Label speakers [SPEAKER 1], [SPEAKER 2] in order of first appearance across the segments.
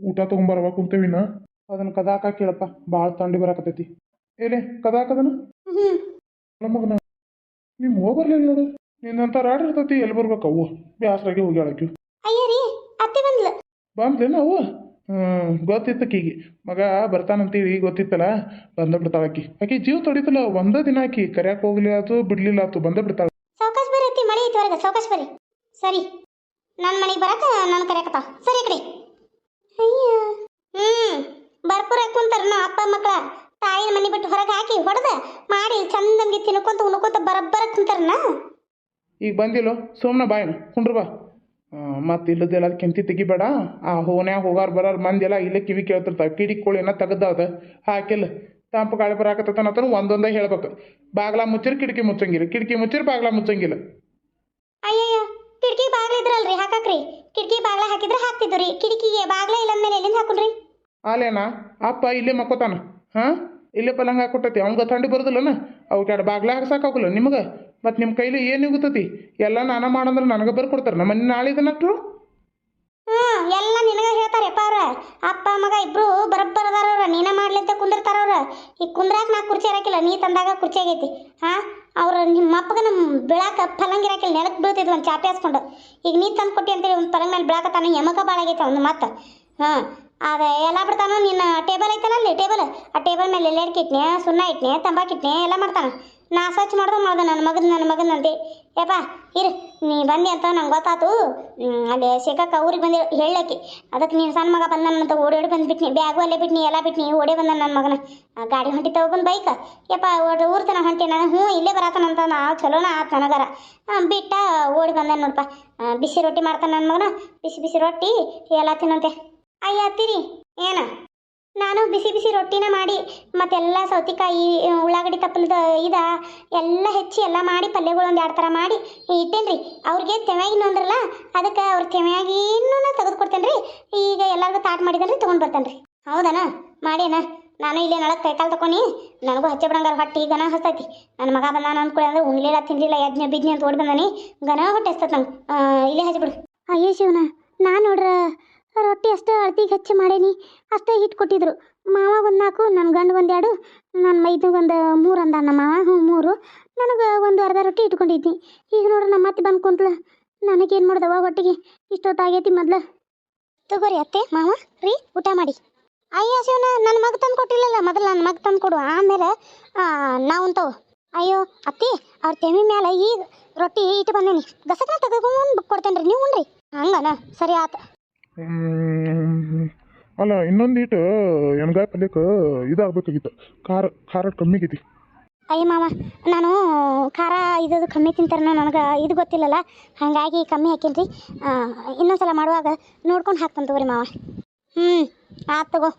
[SPEAKER 1] ಊಟ ತೊಗೊಂಬರವ ಕುಂತೇವಿನ ಅದನ್ನ ಕದಾಕ ಕೇಳಪ್ಪ ಭಾಳ ತಂಡಿ ಬರಾಕತೈತಿ ಏನೇ ಕದಾಕದನ ನಮಗನ ನಿಮ್ ಹೋಗ್ಬರ್ಲಿಲ್ಲ ನೋಡು. ನಿನ್ನಂತ ರಾಡ್ ಇರ್ತೈತಿ ಎಲ್ಲಿ ಬ್ಯಾಸ್ರಾಗಿ
[SPEAKER 2] ಅತ್ತೆ ಬಂದ್ಲು.
[SPEAKER 1] ಬಂದ್ಲೇನ ಅವ್ವ? ಹ್ಮ್ ಗೊತ್ತಿತ್ತು ಆಕಿಗೆ. ಮಗ ಬರ್ತಾನಂತೀವಿ ಗೊತ್ತಿತ್ತಲ್ಲ? ಬಂದ ಬಿಡ್ತಾಳ ಆಕಿ. ಆಕಿ ಜೀವ ತೊಡಿತಲ್ಲ ಒಂದ ದಿನ ಆಕಿ ಕರ್ಯಾಕ ಹೋಗ್ಲಿ ಆತು ಬಿಡ್ಲಿಲ್ಲ ಆತು ಬಂದ ಬಿಡ್ತಾಳ.
[SPEAKER 2] ಸಾವಕಾಶ ಬರೀ ಮಳೆ ಐತಿ ಹೊರಗೆ ಸಾವಕಾಶ ಬರ್ರಿ. ಸರಿ. ನನ್ನ ಮನೆಗೆ ಬರಕ ನಾನು ಕರೆಯಕತ್ತ ಸರಿ ಕಡೆ ಅಯ್ಯ. ಹ್ಮ್ ಬರ್ಪುರ ಕುಂತಾರ ನಾ ಅಪ್ಪ ಮಕ್ಕಳ ತಾಯಿನ ಮನೆ ಬಿಟ್ಟು ಹೊರಗೆ ಹಾಕಿ ಹೊಡೆದ ಮಾಡಿ ಚಂದಂಗೆ ತಿನ್ಕೊಂತ ಉಣ್ಕೊಂತ ಬರಬ್ಬರ ಕುಂತಾರನ
[SPEAKER 1] ಈಗ ಬಂದಿಲ್ಲ ಸುಮ್ಮನೆ ಬಾಯ್ ಕುಂಡ್ರ ಬಾ. ಮತ್ತೆ ಇಲ್ಲದೆಲ್ಲ ಕೆಂತಿ ತೆಗಿಬೇಡ. ಆ ಹೋನ್ಯಾಗ ಹೋಗಾರ ಬರಾರ ಮಂದಿ ಎಲ್ಲ ಇಲ್ಲೇ ಕಿವಿ ಕೇಳ್ತಿರ್ತಾವೆ. ಕಿಡಿ ಕೋಳಿ ಏನ ತೆಗ್ದಾದ ಹಾಕಿಲ್ಲ. ತಂಪು ಗಾಳಿ ಬರಾಕತ್ತನತ್ರ ಒಂದೊಂದೇ ಹೇಳ್ಬೇಕು. ಬಾಗ್ಲ ಮುಚ್ಚಿರ್ ಕಿಟಕಿ ಮುಚ್ಚಂಗಿಲ್ಲ. ಕಿಟಕಿ ಮುಚ್ಚಿರ್ ಬಾಗ್ಲ ಮುಚ್ಚಂಗಿಲ್ಲ.
[SPEAKER 2] ಅಯ್ಯಯ್ಯ. ಕಿಟಕಿ ಬಾಗ್ಲ ಇದ್ರಲ್ರಿ ಹಾಕಾಕ್ರಿ. ಕಿಟಕಿ ಬಾಗ್ಲ ಹಾಕಿದ್ರೆ ಹಾಕ್ತಿದ್ರು ರೀ. ಕಿಟಕಿಗೆ ಬಾಗ್ಲ ಇಲ್ಲ ಅಂದ್ಮೇಲೆ ಎಲ್ಲಿಂದ ಹಾಕುನ್ರಿ
[SPEAKER 1] ಆಲೇನ ಅಪ್ಪ ಇಲ್ಲೇ ಮಕ್ಕೋತಾನ. ಹಾಂ? ಇಲ್ಲೇ ಪಲಂಗ ಹಾಕೊಟ್ಟತಿ ಅವಂಗ ಥಂಡಿ ಬರೋದಿಲ್ಲನ? ಅವಕ್ಕೆ ಎರಡು ಬಾಗ್ಲ ಹಾಕ್ಸಾಕಾಗಲ್ಲ ನಿಮಗೆ? ಮತ್ತು ನಿಮ್ಮ ಕೈಲಿ ಏನು ಇಗುತ್ತತಿ ಎಲ್ಲ ನಾನು ಮಾಡಂದ್ರೆ ನನಗೆ ಬರ್ಕೊಡ್ತಾರೆ. ನಮ್ಮ ಮನೆ ನಾಳೆ ಇದನ್ನಟ್ರು
[SPEAKER 2] ಹ್ಮ್ ಎಲ್ಲ ನಿನಗ ಹೇಳ್ತಾರಪ್ಪ ಅವ್ರ. ಅಪ್ಪ ಮಗ ಇಬ್ರು ಬರಬ್ಬರ ಅದಾರವ್ರ ನೀನ ಮಾಡ್ಲಿಂತ ಕುಂದಿರ್ತಾರವ್ರ ಈ ಕುಂದ್ರಾಕ ನಾ ಕುರ್ಚಿ ಇರಾಕಿಲ್ಲ ನೀ ತಂದಾಗ ಕುರ್ಚಿ ಆಗೈತಿ. ಹಾ? ಅವ್ರ ನಿಮ್ಮ ಅಪ್ಪಗ ನಮ್ಮ ಬೀಳಾಕ ಫಲಂಗಿರಾಕಿ ನೆಲಕ್ಕೆ ಬೀಳ್ತಿದ್ವಿ ಒಂದು ಚಾಪೆ ಹಾಸ್ಕೊಂಡು. ಈಗ ನೀ ತಂದು ಕೊಟ್ಟಿ ಅಂತೇಳಿ ಒಂದು ಪಲಂಗ್ ಮೇಲೆ ಬೀಳಾಕತ್ತಾನ ಯಮಕ ಭಾಳ ಆಗೈತೆ ಒಂದು ಮತ್ತೆ. ಹಾಂ, ಅದು ಎಲ್ಲ ಬಿಡ್ತಾನ, ನಿನ್ನ ಟೇಬಲ್ ಐತಲ್ಲ ಅಲ್ಲಿ, ಟೇಬಲ್. ಆ ಟೇಬಲ್ ಮೇಲೆ ಎಲ್ಲ ಇಟ್ನೆ ಸುಣ್ಣ ಇಟ್ನೆ ತಂಬಾಕಿಟ್ನೇ ಎಲ್ಲ ಮಾಡ್ತಾನ. ನಾ ಸ್ವಚ್ಛ ಮಾಡ್ದೆ ಮಾಡ್ದೆ ನನ್ನ ಮಗನ ನನ್ನ ಮಗನಂತೆ ಯಪ್ಪ ಇರು, ನೀ ಬಂದೆ ಅಂತ ನಂಗೆ ಗೊತ್ತಾತು. ಅಲ್ಲಿ ಶೇಖಕ್ಕ ಊರಿಗೆ ಬಂದಿ ಹೇಳಕ್ಕೆ. ಅದಕ್ಕೆ ನೀನು ಸಣ್ಣ ಮಗ ಬಂದ ಅಂತ ಓಡಿ ಓಡಿ ಬಂದ್ಬಿಟ್ನಿ ಬ್ಯಾಗು ಅಲ್ಲೇ ಬಿಟ್ನಿ, ಎಲ್ಲ ಬಿಟ್ನಿ. ಓಡಿ ಬಂದ ನನ್ನ ಮಗನ. ಗಾಡಿ ಹೊಂಟಿ ಬಂದು ಬೈಕ್. ಯಪ್ಪ ಓಡ್ ಊರ್ ತನ ಹೊಂಟಿ ನಾನು ಹ್ಞೂ ಇಲ್ಲೇ ಬರತಾನಂತ ನಾ ಚಲೋನ ಆತು ನನಗರ. ಬಿಟ್ಟ ಓಡಿ ಬಂದ ನೋಡಪ್ಪ ಬಿಸಿ ರೊಟ್ಟಿ ಮಾಡ್ತಾನೆ ನನ್ನ ಮಗನ. ಬಿಸಿ ಬಿಸಿ ರೊಟ್ಟಿ, ಎಲ್ಲ ತಿನ್ನಂತೆ. ಅಯ್ಯ, ತಿರಿ. ಏನ? ನಾನು ಬಿಸಿ ಬಿಸಿ ರೊಟ್ಟಿನ ಮಾಡಿ, ಮತ್ತೆಲ್ಲ ಸೌತಿಕಾಯಿ ಉಳ್ಳಾಗಡ್ಡಿ ತಪ್ಪಲದ ಇದ, ಎಲ್ಲ ಹೆಚ್ಚಿ ಎಲ್ಲ ಮಾಡಿ ಪಲ್ಯಗಳು ಒಂದು ಎರಡು ಥರ ಮಾಡಿ ಇಟ್ಟೇನ್ರಿ. ಅವ್ರಿಗೆ ತೆವ್ಯಾಗಿನ ಅಂದ್ರಲ್ಲ, ಅದಕ್ಕೆ ಅವ್ರ ತೆವ್ಯಾಗಿನೂ ತೆಗೆದು ಕೊಡ್ತೇನೆ ರೀ ಈಗ ಎಲ್ಲರಿಗೂ ತಾಟ್ ಮಾಡಿದನ್ರಿ ತೊಗೊಂಡು ಬರ್ತೇನೆ ರೀ ಹೌದನ? ಮಾಡೇನ ನಾನು ಇಲ್ಲೇ ನಳಕ್ಕೆ ಕೈಕಾಲು ತಗೊಂಡು ನನಗೂ ಹಚ್ಚೆ ಬಿಡಂಗಾರ ಹೊಟ್ಟೆ ಗನ ಹಸ್ತೈತಿ. ನನ್ನ ಮಗ ಬಂದಾನ ಅಂದ್ಕೊಳ್ಳಿ ಅಂದ್ರೆ ಉಣ್ಲಿಲ್ಲ, ತಿನ್ಲಿಲ್ಲ, ಯಜ್ಞ ಬಿಜ್ಞೆ ಅಂತ ಓಡಿ ಬಂದಾನಿ. ಗನ ಹೊಟ್ಟೆ ಹಸ್ತತ್ ನಂಗೆ. ಇಲ್ಲೇ ಹಚ್ಚಿಬಿಡು ಅಯ್ಯೋ ಶಿವನ, ನಾನು ನೋಡ್ರ ರೊಟ್ಟಿ ಅಷ್ಟೇ ಅಳ್ತಿಗೆ ಹೆಚ್ಚು ಮಾಡೇನಿ, ಅಷ್ಟೇ ಹಿಟ್ಟು ಕೊಟ್ಟಿದ್ರು. ಮಾವ ಒಂದು ನಾಲ್ಕು ನನ್ನ ಗಂಡ ಎರಡು ನನ್ನ ಮೈದು ಒಂದು ಮೂರು ಅಂದ ನಮ್ಮ ಮಾವ ಹ್ಞೂ ಮೂರು. ನನಗೆ ಒಂದು ಅರ್ಧ ರೊಟ್ಟಿ ಇಟ್ಕೊಂಡಿದ್ನಿ. ಈಗ ನೋಡ್ರಿ ನಮ್ಮ ಅತ್ತೆ ಬಂದು ಕುಂತ್ಲ ನನಗೇನು ಮಾಡ್ದವ ಹೊಟ್ಟಿಗೆ ಇಷ್ಟೊತ್ತಾಗೈತಿ ಮೊದ್ಲು. ತಗೋರಿ ಅತ್ತೆ, ಮಾವ, ರೀ, ಊಟ ಮಾಡಿ. ಅಯ್ಯೋ ಶಿವನ ನನ್ನ ಮಗ ತಂದು ಕೊಟ್ಟಿಲ್ಲಲ್ಲ, ಮೊದಲು ನನ್ನ ಮಗ ತಂದು ಕೊಡು. ಆಮೇಲೆ ನಾವು ಅಂತವು ಅಯ್ಯೋ, ಅತ್ತಿ, ಅವ್ರ ತೆಮಿ ಮೇಲೆ ಈಗ ರೊಟ್ಟಿ ಇಟ್ಟು ಬಂದೇನಿ. ಗಸಕ್ನ ಬುಕ್ ಕೊಡ್ತೇನೆ ರೀ ನೀವು ಉಣ್ರಿ ಹಂಗನ? ಸರಿ ಆತು.
[SPEAKER 1] ಅಲ್ಲ, ಇನ್ನೊಂದು ಈಟು ಎಣ್ಗಾಯಿ ಪಲ್ಯಕ್ಕೆ ಇದಾಗಬೇಕಾಗಿತ್ತು. ಖಾರ ಖಾರ ಕಮ್ಮಿ ಆಗೈತಿ.
[SPEAKER 2] ಅಯ್ಯ ಮಾವ, ನಾನು ಖಾರ ಇದು ಕಮ್ಮಿ ತಿಂತಾರೆ ನನಗೆ, ಇದು ಗೊತ್ತಿಲ್ಲಲ್ಲ. ಹಾಗಾಗಿ ಕಮ್ಮಿ ಹಾಕೀನಿ ಇನ್ನೊಂದ್ಸಲ ಮಾಡುವಾಗ ನೋಡ್ಕೊಂಡು ಹಾಕ್ತಾನೆ ತಗೋರಿ ಮಾವ. ಹ್ಞೂ ಆತು ತಗೋ.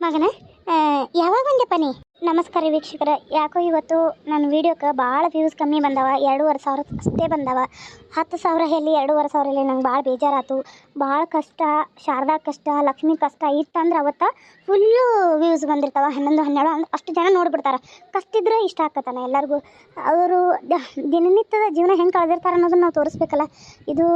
[SPEAKER 2] ಮಗನ? ಯಾವಾಗ ಬಂದೆಪ್ಪ ಪನಿ ನಮಸ್ಕಾರ ವೀಕ್ಷಕರ. ಯಾಕೋ ಇವತ್ತು ನನ್ನ ವೀಡಿಯೋಕ್ಕೆ ಭಾಳ ವ್ಯೂಸ್ ಕಮ್ಮಿ ಬಂದವ. ಎರಡೂವರೆ ಸಾವಿರ ಅಷ್ಟೇ ಬಂದವ. ಹತ್ತು ಸಾವಿರ ಹೇಳಿ ಎರಡೂವರೆ ಸಾವಿರ ಹೇಳಿ ನಂಗೆ ಭಾಳ ಬೇಜಾರಾತು. ಭಾಳ ಕಷ್ಟ, ಶಾರದಾ ಕಷ್ಟ, ಲಕ್ಷ್ಮಿ ಕಷ್ಟ ಇತ್ತಂದ್ರೆ ಅವತ್ತು ಫುಲ್ಲು ವ್ಯೂಸ್ ಬಂದಿರ್ತಾವ. ಹನ್ನೊಂದು, ಹನ್ನೆರಡು ಅಂದ್ರೆ ಅಷ್ಟು ಜನ ನೋಡ್ಬಿಡ್ತಾರೆ. ಕಷ್ಟ ಇದ್ರೆ ಇಷ್ಟ ಆಕತ್ತಾನ ಎಲ್ಲರಿಗೂ. ಅವರು ದಿನನಿತ್ಯದ ಜೀವನ ಹೆಂಗೆ ಕಳೆದಿರ್ತಾರೆ ಅನ್ನೋದನ್ನ ನಾವು ತೋರಿಸ್ಬೇಕಲ್ಲ. ಇದು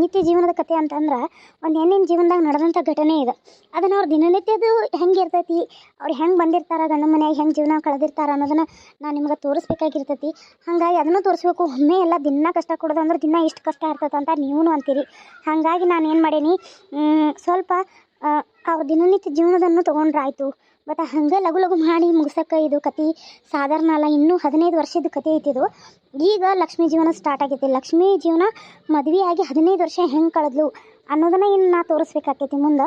[SPEAKER 2] ನಿತ್ಯ ಜೀವನದ ಕಥೆ ಅಂತಂದ್ರೆ ಒಂದು ಹೆಣ್ಣಿನ ಜೀವನದಾಗ ನಡೆದಂಥ ಘಟನೆ ಇದು. ಅದನ್ನು ಅವ್ರ ದಿನನಿತ್ಯದು ಹೆಂಗೆ ಇರ್ತೈತಿ ಅವ್ರು ಹೆಂಗೆ ಬಂದಿರ್ತಾರೆ, ಗಂಡ ಮನ್ಯಾಗ ಹೆಂಗೆ ಜೀವನ ಕಳೆದಿರ್ತಾರೆ ಅನ್ನೋದನ್ನ ನಾನು ನಿಮ್ಗೆ ತೋರಿಸ್ಬೇಕಾಗಿರ್ತೈತಿ. ಹಾಗಾಗಿ ಅದನ್ನು ತೋರಿಸ್ಬೇಕು. ಒಮ್ಮೆ ಎಲ್ಲ ದಿನ ಕಷ್ಟ ಕೊಡೋದು ಅಂದ್ರೆ ದಿನ ಇಷ್ಟು ಕಷ್ಟ ಇರ್ತದೆ ಅಂತ ನೀವೂ ಅಂತೀರಿ. ಹಾಗಾಗಿ ನಾನು ಏನು ಮಾಡೀನಿ ಸ್ವಲ್ಪ ಅವ್ರ ದಿನನಿತ್ಯ ಜೀವನದನ್ನು ತೊಗೊಂಡ್ರಾಯ್ತು. ಮತ್ತು ಹಂಗೆ ಲಘು ಲಘು ಮಾಡಿ ಮುಗಿಸೋಕೆ ಇದು ಕತೆ ಸಾಧಾರಣ ಅಲ್ಲ. ಇನ್ನೂ ಹದಿನೈದು ವರ್ಷದ ಕತೆ ಐತಿದು ಈಗ ಲಕ್ಷ್ಮೀ ಜೀವನ ಸ್ಟಾರ್ಟ್ ಆಗೈತಿ. ಲಕ್ಷ್ಮೀ ಜೀವನ ಮದುವೆಯಾಗಿ ಹದಿನೈದು ವರ್ಷ ಹೆಂಗೆ ಕಳೆದ್ಲು? ಅನ್ನೋದನ್ನ ಇನ್ನು ನಾ ತೋರಿಸ್ಬೇಕಾಕೈತಿ ಮುಂದೆ.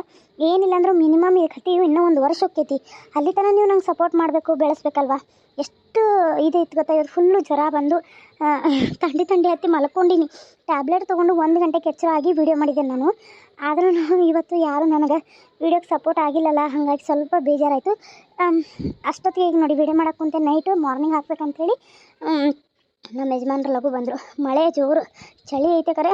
[SPEAKER 2] ಏನಿಲ್ಲ ಅಂದ್ರೆ ಮಿನಿಮಮ್ ಕಥೆಯು ಇನ್ನೂ ಒಂದು ವರ್ಷ ಹೋಗ್ತೈತಿ. ಅಲ್ಲಿ ತನಕ ನೀವು ನಂಗೆ ಸಪೋರ್ಟ್ ಮಾಡಬೇಕು, ಬೆಳೆಸ್ಬೇಕಲ್ವಾ? ಎಷ್ಟು ಇದೈತೆ ಗೊತ್ತಾ? ಇವತ್ತು ಫುಲ್ಲು ಜ್ವರ ಬಂದು ತಂಡಿ ತಂಡಿ ಹತ್ತಿ ಮಲ್ಕೊಂಡಿನಿ. ಟ್ಯಾಬ್ಲೆಟ್ ತೊಗೊಂಡು ಒಂದು ಗಂಟೆ ಎಚ್ಚರ ಆಗಿ ವಿಡಿಯೋ ಮಾಡಿದೆ ನಾನು. ಆದರೂ ಇವತ್ತು ಯಾರು ನನಗೆ ವೀಡಿಯೋಗೆ ಸಪೋರ್ಟ್ ಆಗಿಲ್ಲಲ್ಲ, ಹಾಗಾಗಿ ಸ್ವಲ್ಪ ಬೇಜಾರಾಯಿತು. ಅಷ್ಟೊತ್ತಿಗೆ ಈಗ ನೋಡಿ ವಿಡಿಯೋ ಮಾಡಕ್ಕೆ ಕುಂತೆ. ನೈಟು ಮಾರ್ನಿಂಗ್ ಹಾಕ್ಬೇಕಂತೇಳಿ ನಮ್ಮ ಯಜಮಾನ್ರು ಲಘು ಬಂದರು. ಮಳೆ ಜೋರು, ಚಳಿ ಐತೆ ಕರೆ.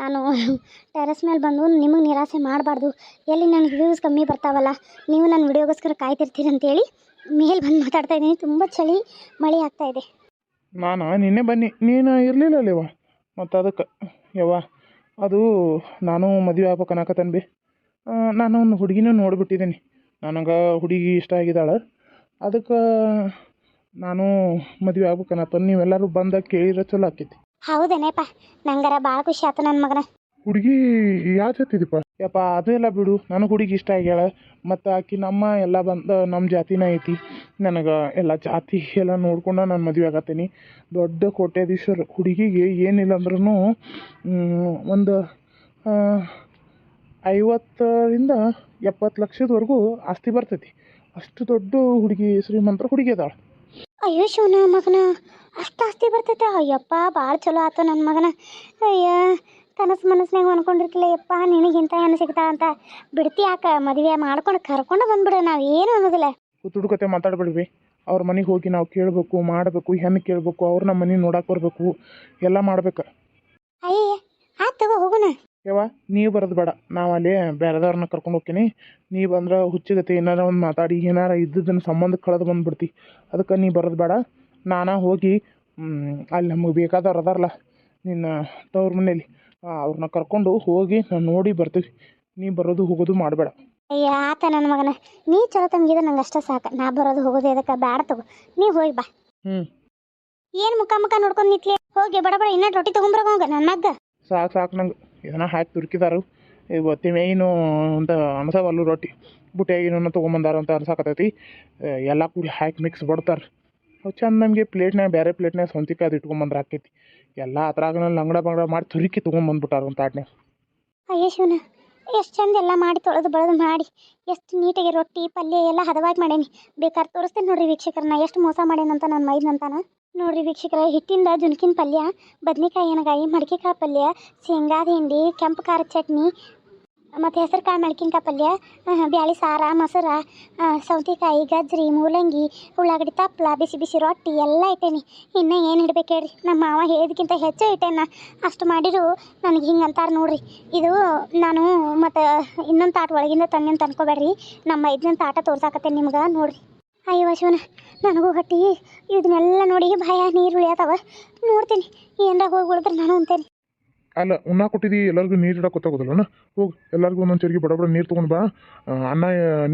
[SPEAKER 2] ನಾನು ಟೆರೆಸ್ ಮೇಲೆ ಬಂದು ನಿಮಗೆ ನಿರಾಸೆ ಮಾಡಬಾರ್ದು. ಎಲ್ಲಿ ನನಗೆ ವ್ಯೂಸ್ ಕಮ್ಮಿ ಬರ್ತಾವಲ್ಲ, ನೀವು ನನ್ನ ವಿಡಿಯೋಗೋಸ್ಕರ ಕಾಯ್ತಿರ್ತೀರಿ ಅಂತೇಳಿ ಮೇಲೆ ಬಂದು ಮಾತಾಡ್ತಾ ಇದ್ದೀನಿ. ತುಂಬ ಚಳಿ, ಮಳೆ ಆಗ್ತಾ ಇದೆ.
[SPEAKER 1] ನಾನು ನಿನ್ನೆ ಬನ್ನಿ. ನೀನು ಇರಲಿಲ್ಲ ಅಲ್ಲಿವ? ಮತ್ತು ಅದಕ್ಕೆ, ಯವ್ವ, ಅದು ನಾನು ಮದುವೆ ಆಗ್ಬೇಕು ಅನ್ನಕತ್ತೇನೆ ಬಿ ನಾನು ಒಂದು ಹುಡುಗಿನ ನೋಡಿಬಿಟ್ಟಿದ್ದೀನಿ. ನನಗೆ ಹುಡುಗಿ ಇಷ್ಟ ಆಗಿದ್ದಾಳೆ. ಅದಕ್ಕೆ ನಾನು ಮದುವೆ ಆಗ್ಬೇಕನ್ನತ್ತ ನೀವೆಲ್ಲರೂ ಬಂದಾಗ ಕೇಳಿರೋ ಚಲೋ ಆಕೈತಿ.
[SPEAKER 2] ಹೌದೇನೇಪ್ಪ, ನಂಗರ ಭಾಳ ಖುಷಿ ಆತ ನನ್ನ ಮಗನ.
[SPEAKER 1] ಹುಡುಗಿ ಯಾವ ಜೊತಿದೀಪ ಯಪ್ಪ, ಅದು ಎಲ್ಲ ಬಿಡು, ನನಗೆ ಹುಡುಗಿ ಇಷ್ಟ ಆಗ್ಯಾಳ. ಮತ್ತು ಆಕಿ ನಮ್ಮ ಎಲ್ಲ ಬಂದ ನಮ್ಮ ಜಾತಿನ ಐತಿ. ನನಗೆ ಎಲ್ಲ ಜಾತಿ ಎಲ್ಲ ನೋಡ್ಕೊಂಡು ನಾನು ಮದುವೆ ಆಗತ್ತೀನಿ. ದೊಡ್ಡ ಕೋಟ್ಯಾಧೀಶ್ವರ ಹುಡುಗಿಗೆ ಏನಿಲ್ಲ ಅಂದ್ರೂ ಒಂದು ಐವತ್ತರಿಂದ ಎಪ್ಪತ್ತು ಲಕ್ಷದವರೆಗೂ ಆಸ್ತಿ ಬರ್ತೈತಿ. ಅಷ್ಟು ದೊಡ್ಡ ಹುಡುಗಿ ಶ್ರೀಮಂತರ ಹುಡುಗಿ ಅದಾಳ.
[SPEAKER 2] ಅಯ್ಯೋ ಶಿವನ ಮಗನ ಅಷ್ಟು ಆಸ್ತಿ ಬರ್ತೈತೆ. ಅಯ್ಯಪ್ಪ ಭಾಳ ಚಲೋ ಆತ ನನ್ನ ಮಗನ. ಅಯ್ಯ ಕನಸು ಮನಸ್ನಾಗ ಅನ್ಕೊಂಡಿರ್ತಿಲ್ಲ ಯಪ್ಪ ನಿನಗಿಂತ ಏನು ಸಿಗ್ತಾ ಅಂತ. ಬಿಡ್ತಿ ಯಾಕ ಮದುವೆ ಮಾಡ್ಕೊಂಡು ಕರ್ಕೊಂಡು ಬಂದ್ಬಿಡು ನಾವು ಏನು ಅನ್ನೋದಿಲ್ಲ.
[SPEAKER 1] ಕತೆ ಮಾತಾಡ್ಬೇಡ್ವಿ. ಅವ್ರ ಮನೆಗೆ ಹೋಗಿ ನಾವು ಕೇಳಬೇಕು ಮಾಡಬೇಕು ಹೆಮ್ಮೆ ಕೇಳಬೇಕು ಅವ್ರು ನಮ್ಮ ಮನೆ ನೋಡಕ್ಕೆ ಬರಬೇಕು ಎಲ್ಲ ಮಾಡ್ಬೇಕು.
[SPEAKER 2] ಅಯ್ಯ ಆಯ್ತು ತಗೋ ಹೋಗೋಣ
[SPEAKER 1] ಯವ್ವ ನೀ ಬರೋದು ಬೇಡ. ನಾವು ಅಲ್ಲಿ ಬೇರೆದವ್ರನ್ನ ಕರ್ಕೊಂಡು ಹೋಗ್ತೀನಿ. ನೀ ಬಂದ್ರೆ ಹುಚ್ಚಗತಿ ಏನಾರ ಒಂದು ಮಾತಾಡಿ ಏನಾರ ಇದ್ದದನ್ನ ಸಂಬಂಧ ಕಳೆದು ಬಂದ್ಬಿಡ್ತಿ. ಅದಕ್ಕೆ ನೀ ಬರೋದು ಬೇಡ. ನಾನು ಹೋಗಿ ಅಲ್ಲಿ ನಮಗೆ ಬೇಕಾದವ್ರು ಅದಾರಲ್ಲ ನಿನ್ನ ತವ್ರ ಮನೇಲಿ. ಅವ್ರನ್ನ ಕರ್ಕೊಂಡು ಹೋಗಿ ನಾನು ನೋಡಿ ಬರ್ತೀವಿ. ನೀ ಬರೋದು ಹೋಗೋದು ಮಾಡಬೇಡ.
[SPEAKER 2] ಅಯ್ಯ ಆತ ನನ್ನ ಮಗನ. ನೀ ಚಲೋ ತಂಗಿದ್ರೆ ನಂಗೆ ಅಷ್ಟೇ ಸಾಕು. ನಾ ಬರೋದು ಹೋಗೋದು ಅದಕ್ಕೆ ಬ್ಯಾಡ ತಗೋ. ನೀ ಹೋಗಿ ಬಾ.
[SPEAKER 1] ಹ್ಞೂ
[SPEAKER 2] ಏನು ಮುಖ ಮುಖ ನೋಡ್ಕೊಂಡು ನಿತ್ಲಿ? ಹೋಗಿ ಬಡ ಬಡ ಇನ್ನೂ ರೊಟ್ಟಿ ಹೋಗ ನನ್ನ ಮಗ್ಗ?
[SPEAKER 1] ಸಾಕು ಸಾಕು ನಂಗೆ. ಇದನ್ನ ಹಾಕಿ ತುರ್ಕಿದಾರು. ಇವತ್ತು ಮೇಯ್ನು ಅಂತ ಅನ್ಸವಲ್ಲು ರೊಟ್ಟಿ. ಬುಟ್ಟಿಯಾಗಿನ ತೊಗೊಂಬಂದಾರ ಅಂತ ಅನ್ಸಾಕತ್ತೈತಿ. ಎಲ್ಲ ಕೂಡಿ ಹಾಕಿ ಮಿಕ್ಸ್ ಬಡ್ತಾರೆ. ಅವು ಚಂದ ನಮಗೆ ಪ್ಲೇಟ್ನಾಗ ಬೇರೆ ಪ್ಲೇಟ್ನಾಗ ಸೌಂತಿಕಾಯಿ ಅದು ಇಟ್ಕೊಂಬಂದ್ರೆ ಹಾಕೈತಿ ಎಲ್ಲ ಅದ್ರಾಗ ಲಂಗಡ ಬಂಗಡ ಮಾಡಿ ತುರುಕಿ ತೊಗೊಂಬಂದ್ಬಿಟ್ಟಾರ ಒಂದು ತಾಟ್ನ್ಯಾಗ
[SPEAKER 2] ಅಯ್ಯೋ ಶಿವನ ಎಷ್ಟು ಚಂದ ಎಲ್ಲ ಮಾಡಿ ತೊಳೆದು ಬಳದು ಮಾಡಿ, ಎಷ್ಟು ನೀಟಾಗಿ ರೊಟ್ಟಿ ಪಲ್ಯ ಎಲ್ಲ ಹದವಾಗಿ ಮಾಡೇನಿ. ಬೇಕಾದ್ರೆ ತೋರಿಸ್ತೀನಿ ನೋಡ್ರಿ ವೀಕ್ಷಕರನ್ನ ಎಷ್ಟು ಮೋಸ ಮಾಡೇನಂತ ನನ್ನ ಮೈದ್ನಂತಾನ. ನೋಡ್ರಿ ವೀಕ್ಷಕರ, ಹಿಟ್ಟಿಂದ ಜುನ್ಕಿನ ಪಲ್ಯ, ಬದ್ನಿಕಾಯಿ ಎಣ್ಣೆಗಾಯಿ ಮಡಿಕೆಕಾಯಿ ಪಲ್ಯ, ಶೇಂಗಾದ ಹಿಂಡಿ, ಕೆಂಪು ಖಾರ ಚಟ್ನಿ, ಮತ್ತು ಹೆಸರು ಕಾಳು ಮೆಣಕಿನ್ಕಾಯಿ ಪಲ್ಯ ಬ್ಯಾಳಿ ಸಾರ, ಮೊಸರ ಸೌತೆಕಾಯಿ, ಗಜ್ರಿ, ಮೂಲಂಗಿ, ಉಳ್ಳಾಗಡ್ಡಿ ತಪ್ಪಲ ಬಿಸಿ ಬಿಸಿ ರೊಟ್ಟಿ ಎಲ್ಲ ಇಟ್ಟೇನಿ ಇನ್ನೂ ಏನು ಇಡ್ಬೇಕು ಹೇಳ್ರಿ? ನಮ್ಮ ಮಾವ ಹೇಳಿದಕ್ಕಿಂತ ಹೆಚ್ಚು ಇಟ್ಟೇನ ಅಷ್ಟು ಮಾಡಿರು ನನಗೆ ಹಿಂಗೆ ಅಂತಾರೆ ನೋಡ್ರಿ. ಇದು ನಾನು ಮತ್ತು ಇನ್ನೊಂದು ತಾಟ ಒಳಗಿಂದ ತಂದಿನ ತಂದ್ಕೊಬೇಡ್ರಿ ನಮ್ಮ ಐದನೇ ತಾಟ ತೋರ್ಸಾಕತ್ತೇನೆ ನಿಮ್ಗೆ ನೋಡ್ರಿ. ಅಯ್ಯೋ ಶಿವನ ನನಗೂ ಹೊಟ್ಟಿ ಇದನ್ನೆಲ್ಲ ನೋಡಿ ಭಯ ನೀರು ಉಳಿಯತಾವ. ನೋಡ್ತೀನಿ ಏನರ ಹೋಗಿ ಉಳಿದ್ರೆ ನಾನು ಅಂತೇನೆ
[SPEAKER 1] ಅಲ್ಲ ಉನ್ನ ಕೊಟ್ಟಿದ್ದೀವಿ ಎಲ್ಲರಿಗೂ ನೀರು ಇಡಕ್ಕೆ ಗೊತ್ತಾಗೋದಿಲ್ಲನ ಹೋಗು ಎಲ್ಲರಿಗೂ ಒಂದೊಂದು ಚರಿಗೆ ಬಡ ಬಡ ನೀರು ತೊಗೊಂಡು ಬಾ. ಅನ್ನ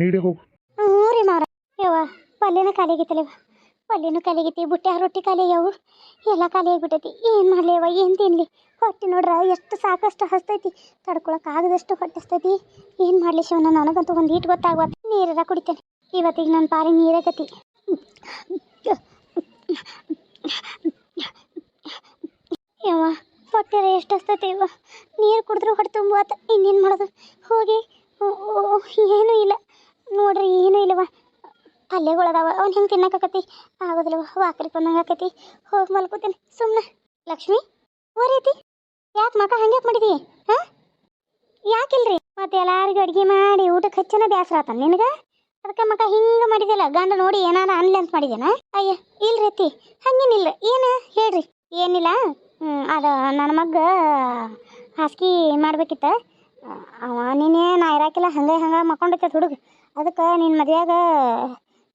[SPEAKER 1] ನೀಡೇ ಹೋಗು.
[SPEAKER 2] ಹ್ಞೂ ರೀ ಮಾರ ಯವ್ವ ಪಲ್ಯನ ಖಾಲಿಯಾಗಿತ್ತಲ್ಲವ ಪಲ್ಯನೂ ಬುಟ್ಟೆ ಬುಟ್ಟಿ ರೊಟ್ಟಿ ಕಾಲಿ ಆಗ್ಯಾವು. ಎಲ್ಲ ಖಾಲಿ ಆಗಿಬಿಟ್ಟೈತಿ. ಏನು ಮಾಡಲಿ ಯವ್ವ ಏನು ತಿನ್ಲಿ? ಹೊಟ್ಟೆ ನೋಡ್ರ ಎಷ್ಟು ಸಾಕಷ್ಟು ಹಸ್ತೈತಿ. ತಡ್ಕೊಳಕ್ಕೆ ಆಗದಷ್ಟು ಹೊಟ್ಟೆ ಹಸ್ತೈತಿ. ಏನು ಮಾಡಲಿ ಶಿವನ ನನಗಂತೂ ಒಂದು ಈಟ್ ಗೊತ್ತಾಗ್ಬಾರ್ದು ನೀರೆಲ್ಲ ಕುಡಿತೇನೆ. ಇವತ್ತಿಗೆ ನನ್ನ ಪಾರಿ ನೀರಾಗತಿ. ಯವ್ವ ಹೊಟ್ಟೆರ ಎಷ್ಟು ಹಸ್ತೈತಿ ಯವ್ವ? ನೀರು ಕುಡಿದ್ರು ಹೊಟ್ಟೆ ತುಂಬುವತ್ತ ಇನ್ನೇನು ಮಾಡೋದು? ಹೋಗಿ ಏನೂ ಇಲ್ಲ. ನೋಡ್ರಿ, ಏನೂ ಇಲ್ಲವ ಪಲ್ಯಗಳದಾವ ಅವ್ನು ಹೆಂಗೆ ತಿನ್ನಕ್ಕಾಕತಿ ಆಗೋದಿಲ್ಲವ ವಾಕರಿ ಬಂದಂಗೆ ಆಕತಿ. ಹೋಗಿ ಮಲ್ಕೋತೀನಿ ಸುಮ್ಮನೆ ಲಕ್ಷ್ಮಿ, ಓರೈತಿ. ಯಾಕೆ ಮಕ ಹಂಗೆ ಮಾಡಿದಿ? ಹಾಂ? ಯಾಕಿಲ್ರಿ? ಮತ್ತೆ ಎಲ್ಲಾರಿಗೂ ಅಡುಗೆ ಮಾಡಿ ಊಟಕ್ಕೆ ಹಚ್ಚನ ಬೇಸರ ಆತ ನಿನಗೆ? ಅದಕ್ಕೆ ಮಕ್ಕ ಹಿಂಗೆ ಮಾಡಿದೆಲ್ಲ ಗಂಡ ನೋಡಿ ಏನಾರ ಅನ್ಲಿ ಅಂತ ಮಾಡಿದೇನ ಅಯ್ಯ ಇಲ್ರಿ ರೀತಿ ಹಂಗೇನಿಲ್ಲ ಏನು, ಹೇಳ್ರಿ. ಏನಿಲ್ಲ. ಅದು ನನ್ನ ಮಗ ಹಾಸಿಗೆ ಮಾಡ್ಬೇಕಿತ್ತ. ಅವ ನೀನೇ ನಾ ಇರಾಕಿಲ್ಲ ಹಂಗೆ ಹಂಗೆ ಮಕ್ಕೊಂಡೈತೆ ಹುಡುಗ. ಅದಕ್ಕೆ ನಿನ್ನ ಮದ್ವೆಯಾಗ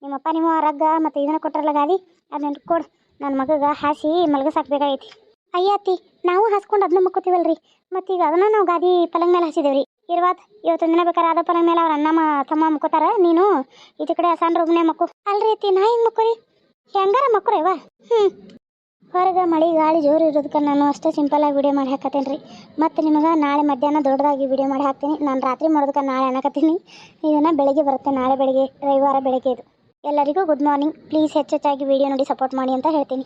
[SPEAKER 2] ನಿಮ್ಮಪ್ಪ, ನಿಮ್ಮ ರಗ್ಗ ಮತ್ತು ಇದನ್ನ ಕೊಟ್ಟರಲ್ಲ ಗಾದಿ, ಅದನ್ನ ಕೊಡು. ನನ್ನ ಮಗಗೆ ಹಾಸಿ ಮಲಗಸಾಕ್ಬೇಕಾಗೈತಿ. ಅಯ್ಯ ಅತ್ತಿ, ನಾವು ಹಾಸ್ಕೊಂಡು ಅದನ್ನ ಮಕ್ಕೋತೀವಲ್ರಿ. ಮತ್ತೀಗ ಅದನ್ನ ನಾವು ಗಾದಿ ಪಲಂಗ್ ಮೇಲೆ ಹಾಸಿದೇವ್ರಿ. ಇರ್ವಾತ್ ಇವತ್ತು ದಿನ ಬೇಕಾದ್ರೆ ಅದಪ್ಪನ ಮೇಲೆ ಅವ್ರ ಅಣ್ಣ ಮ- ತಮ್ಮ ಮಕ್ಕೋತಾರ, ನೀನು ಈಚೆ ಕಡೆ ಸಣ್ಣ ರೂಮ್ನೆ ಮಕ್ಕು. ಅಲ್ರಿ ಐತಿ ನಾ ಹೆಂಗೆ ಮಕ್ಕೋರಿ ಹೆಂಗಾರ ಮಕ್ಕೋರೇವ ಹ್ಞೂ ಹೊರಗೆ ಮಳೆ ಗಾಳಿ ಜೋರು ಇರೋದಕ್ಕೆ ನಾನು ಅಷ್ಟೇ ಸಿಂಪಲಾಗಿ ವಿಡಿಯೋ ಮಾಡಿ ಹಾಕತ್ತೇನೆ ರೀ ಮತ್ತು ನಿಮಗೆ ನಾಳೆ ಮಧ್ಯಾಹ್ನ ದೊಡ್ಡದಾಗಿ ವಿಡಿಯೋ ಮಾಡಿ ಹಾಕ್ತೀನಿ. ನಾನು ರಾತ್ರಿ ಮಾಡೋದಕ್ಕೆ ನಾಳೆ ಅನ್ನಕತ್ತೀನಿ ಇದನ್ನು ಬೆಳಗ್ಗೆ ಬರುತ್ತೆ, ನಾಳೆ ಬೆಳಗ್ಗೆ, ರವಿವಾರ ಬೆಳಗ್ಗೆ ಇದು. ಎಲ್ಲರಿಗೂ ಗುಡ್ ಮಾರ್ನಿಂಗ್ ಪ್ಲೀಸ್ ಹೆಚ್ಚೆಚ್ಚಾಗಿ ವಿಡಿಯೋ ನೋಡಿ ಸಪೋರ್ಟ್ ಮಾಡಿ ಅಂತ ಹೇಳ್ತೀನಿ.